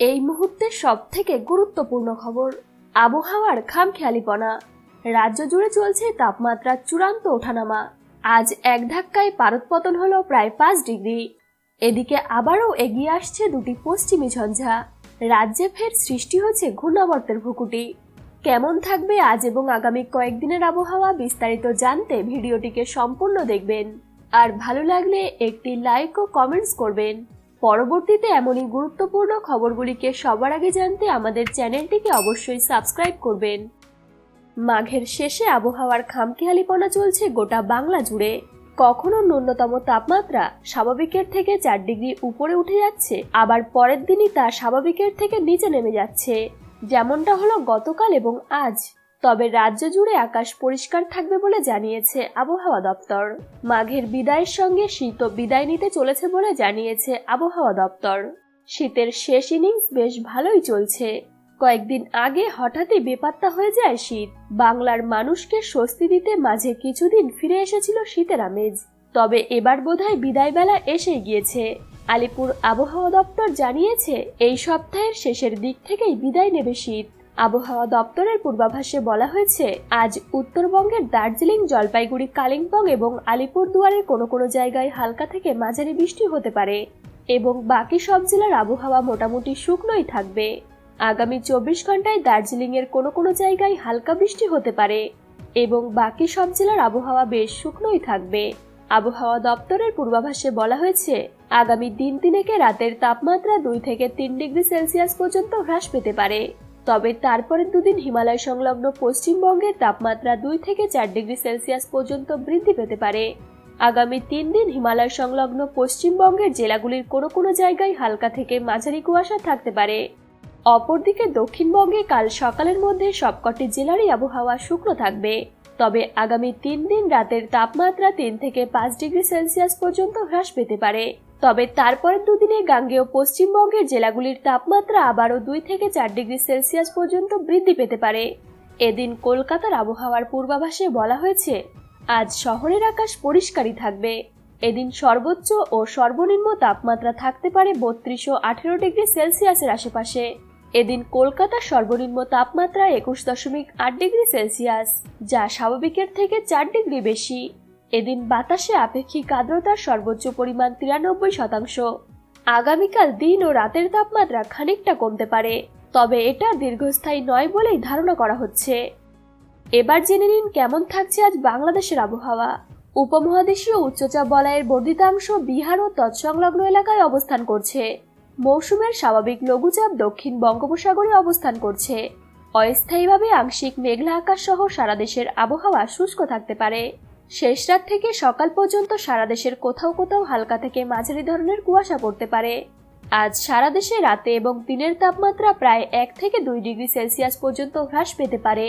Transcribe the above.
এই মুহূর্তে সব থেকে গুরুত্বপূর্ণ খবর, আবহাওয়ার খামখেয়ালিপনা। রাজ্য জুড়ে চলছে তাপমাত্রার চূড়ান্ত ওঠানামা। আজ এক ধাক্কায় পারদপতন হলো প্রায় পাঁচ ডিগ্রি। এদিকে আবারও এগিয়ে আসছে দুটি পশ্চিমী ঝঞ্ঝা। রাজ্যে ফের সৃষ্টি হচ্ছে ঘূর্ণাবর্তের ভুকুটি। কেমন থাকবে আজ এবং আগামী কয়েকদিনের আবহাওয়া বিস্তারিত জানতে ভিডিওটিকে সম্পূর্ণ দেখবেন। আর ভালো লাগলে একটি লাইক ও কমেন্টস করবেন। পরবর্তীতে এমনই গুরুত্বপূর্ণ খবরগুলিকে সবার আগে জানতে আমাদের চ্যানেলটিকে অবশ্যই সাবস্ক্রাইব করবেন। মাঘের শেষে আবহাওয়ার খামখেয়ালিপনা চলছে গোটা বাংলা জুড়ে। কখনো ন্যূনতম তাপমাত্রা স্বাভাবিকের থেকে চার ডিগ্রি উপরে উঠে যাচ্ছে, আবার পরের দিনই তা স্বাভাবিকের থেকে নিচে নেমে যাচ্ছে। যেমনটা হলো গতকাল এবং আজ। তবে রাজ্য জুড়ে আকাশ পরিষ্কার থাকবে বলে জানিয়েছে আবহাওয়া দপ্তর। মাঘের বিদায়ের সঙ্গে শীত বিদায় নিতে চলেছে বলে জানিয়েছে আবহাওয়া দপ্তর। শীতের শেষ ইনিংস বেশ ভালোই চলছে। কয়েকদিন আগে হঠাৎই বেপাত্তা হয়ে যায় শীত। বাংলার মানুষকে স্বস্তি দিতে মাঝে কিছুদিন ফিরে এসেছিল শীতের আমেজ। তবে এবার বোধহয় বিদায় বেলা এসে গিয়েছে। আলিপুর আবহাওয়া দপ্তর জানিয়েছে, এই সপ্তাহের শেষের দিক থেকেই বিদায় নেবে শীত। আবহাওয়া দপ্তরের পূর্বাভাসে বলা হয়েছে, আজ উত্তরবঙ্গের দার্জিলিং, জলপাইগুড়ি, কালিম্পং এবং আলিপুরদুয়ারের কোনো কোনো জায়গায় হালকা থেকে মাঝারি বৃষ্টি হতে পারে এবং বাকি সব জেলার আবহাওয়া মোটামুটি শুকনোই থাকবে। আগামী চব্বিশ ঘন্টায় দার্জিলিং এর কোনো কোনো জায়গায় হালকা বৃষ্টি হতে পারে এবং বাকি সব জেলার আবহাওয়া বেশ শুকনোই থাকবে। আবহাওয়া দপ্তরের পূর্বাভাসে বলা হয়েছে, আগামী দিন তিনেকে রাতের তাপমাত্রা দুই থেকে তিন ডিগ্রি সেলসিয়াস পর্যন্ত হ্রাস পেতে পারে। তবে তারপরের দুদিন হিমালয় সংলগ্ন পশ্চিমবঙ্গের তাপমাত্রা দুই থেকে চার ডিগ্রি সেলসিয়াস পর্যন্ত বৃদ্ধি পেতে পারে। আগামী তিন দিন হিমালয় সংলগ্ন পশ্চিমবঙ্গের জেলাগুলির কোনো কোনো জায়গায় হালকা থেকে মাঝারি কুয়াশা থাকতে পারে। অপরদিকে দক্ষিণবঙ্গে কাল সকালের মধ্যে সবকটি জেলারই আবহাওয়া শুকনো থাকবে। তবে আগামী তিন দিন রাতের তাপমাত্রা তিন থেকে পাঁচ ডিগ্রি সেলসিয়াস পর্যন্ত হ্রাস পেতে পারে। তবে তারপরের দুদিনে গাঙ্গেয় পশ্চিমবঙ্গের জেলাগুলির তাপমাত্রা আবারও দুই থেকে চার ডিগ্রি সেলসিয়াস পর্যন্ত বৃদ্ধি পেতে পারে। এদিন কলকাতার আবহাওয়ার পূর্বাভাসে বলা হয়েছে, আজ শহরের আকাশ পরিষ্কারই থাকবে। এদিন সর্বোচ্চ ও সর্বনিম্ন তাপমাত্রা থাকতে পারে বত্রিশ ও আঠেরো ডিগ্রি সেলসিয়াসের আশেপাশে। এদিন কলকাতার সর্বনিম্ন তাপমাত্রা একুশ দশমিক আট ডিগ্রি সেলসিয়াস, যা স্বাভাবিকের থেকে চার ডিগ্রি বেশি। এদিন বাতাসে আপেক্ষিক আর্দ্রতার সর্বোচ্চ পরিমাণ তিরানব্বই শতাংশ। আগামীকাল দিন ও রাতের তাপমাত্রা খানিকটা কমতে পারে, তবে এটা দীর্ঘস্থায়ী নয় বলেই ধারণা করা হচ্ছে। এবার জেনে নিন কেমন থাকছে আজ বাংলাদেশের আবহাওয়া। উপমহাদেশীয় উচ্চচাপ বলয়ের বর্ধিতাংশ বিহার ও তৎসংলগ্ন এলাকায় অবস্থান করছে। মৌসুমের স্বাভাবিক লঘুচাপ দক্ষিণ বঙ্গোপসাগরে অবস্থান করছে। অস্থায়ীভাবে আংশিক মেঘলা আকাশ সহ সারা দেশের আবহাওয়া শুষ্ক থাকতে পারে। শেষ রাত থেকে সকাল পর্যন্ত সারা দেশের কোথাও কোথাও হালকা থেকে মাঝারি ধরনের কুয়াশা পড়তে পারে। আজ সারা দেশে রাতে এবং দিনের তাপমাত্রা প্রায় এক থেকে দুই ডিগ্রি সেলসিয়াস পর্যন্ত হ্রাস পেতে পারে।